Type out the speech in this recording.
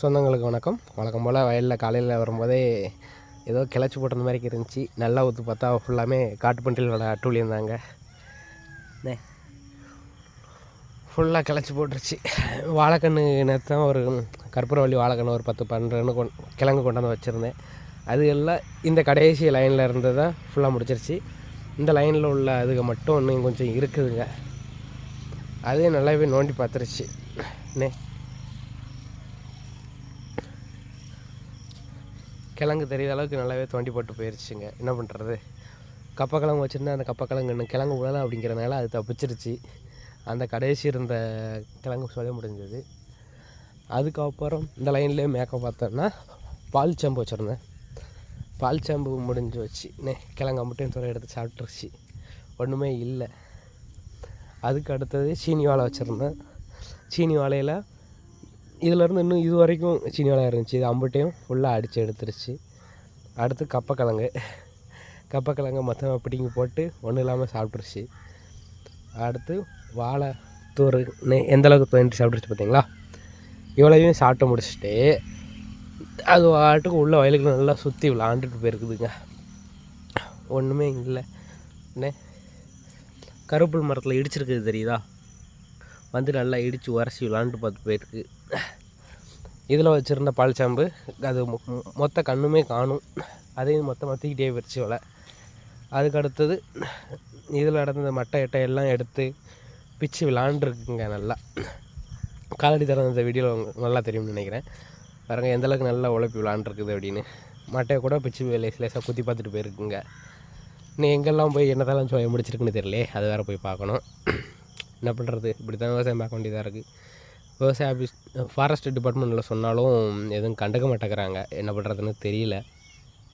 சொந்தங்களுக்கு வணக்கம். வழக்கம் போல் வயலில் காலையில் வரும்போதே ஏதோ கிளச்சி போட்டிருந்த மாதிரி இருந்துச்சு. நல்லா ஊற்று பார்த்தா ஃபுல்லாமே காட்டு பண்டிகளோட அட்டூழி ஃபுல்லாக கிளச்சி போட்டுருச்சு. வாழைக்கன்று நேற்று தான் ஒரு கற்பூரவள்ளி வாழைக்கன்று ஒரு பத்து பன்னெண்டு கொண் கிழங்கு கொண்டாந்து வச்சுருந்தேன். அது எல்லாம் இந்த கடைசி லைனில் இருந்து தான் ஃபுல்லாக முடிச்சிருச்சு. இந்த லைனில் உள்ள அதுக மட்டும் இன்னும் கொஞ்சம் இருக்குதுங்க. அதே நல்லாவே நோண்டி பார்த்துருச்சு. நே கிழங்கு தெரியாத அளவுக்கு நல்லாவே தோண்டி போட்டு போயிடுச்சுங்க என்ன பண்ணுறது கப்பக்கிழங்கு வச்சுருந்தா அந்த கப்பக்கிழங்கு இன்னும் கிழங்கு விழலை அப்படிங்கிறனால அது தப்பிச்சிருச்சு. அந்த கடைசி இருந்த கிழங்கு சொல்ல முடிஞ்சது. அதுக்கப்புறம் இந்த லைன்லேயே மேக்கப் பார்த்தோன்னா பால் சம்பு வச்சுருந்தேன். பால் சம்பு முடிஞ்சு வச்சு நே கிழங்கு மட்டும் துறை எடுத்து சாப்பிட்ருச்சு ஒன்றுமே இல்லை. அதுக்கு அடுத்தது சீனி வாழை வச்சுருந்தேன். சீனி வாழையில் இதிலேருந்து இன்னும் இது வரைக்கும் சீனி வாழை இருந்துச்சு. இது அம்புட்டையும் ஃபுல்லாக அடித்து எடுத்துருச்சு. அடுத்து கப்பக்கிழங்கு. கப்பக்கிழங்கு மொத்தமாக பிடிங்கி போட்டு ஒன்றும் இல்லாமல் சாப்பிட்ருச்சு அடுத்து வாழை தூர் எந்த அளவுக்கு தோண்டி சாப்பிட்ருச்சு பார்த்தீங்களா இவ்வளவையும் சாப்பிட்டு முடிச்சுட்டு அது வாட்டுக்கு உள்ள வயலுக்கு நல்லா சுற்றி விளாண்டுட்டு போயிருக்குதுங்க. ஒன்றுமே இல்லை. என்ன கருப்புள் மரத்தில் இடிச்சிருக்குது தெரியுதா? வந்து நல்லா இடித்து உரசி விளாண்டு பார்த்து போயிருக்கு. இதில் வச்சுருந்த பால்சாம்பு அது மொத்த கண்ணுமே காணும். அதையும் மொத்தமாக தூக்கிட்டே போயிடுச்சு வலை. அதுக்கு அடுத்தது இதில் நடந்த மட்டை எட்டை எல்லாம் எடுத்து பிச்சு விளாண்டுருக்குங்க நல்லா. காலடி தரம் இந்த வீடியோவில் நல்லா தெரியும்னு நினைக்கிறேன். பாருங்க எந்தளவுக்கு நல்லா உழைப்பி விளாண்டுருக்குது அப்படின்னு. மட்டையை கூட பிச்சு லேஸ் லேசாக குத்தி பார்த்துட்டு போயிருக்குங்க. நீ எங்கெல்லாம் போய் என்னதெல்லாம் சொல்லி முடிச்சிருக்குன்னு தெரியலையே அது வேறு போய் பார்க்கணும். என்ன பண்ணுறது இப்படி தான் விவசாயம் பார்க்க வேண்டியதாக இருக்குது விவசாய ஆஃபீஸ் ஃபாரஸ்ட் டிபார்ட்மெண்ட்டில் சொன்னாலும் எதுவும் கண்டுக்க மாட்டேங்கிறாங்க. என்ன பண்ணுறதுன்னு தெரியல.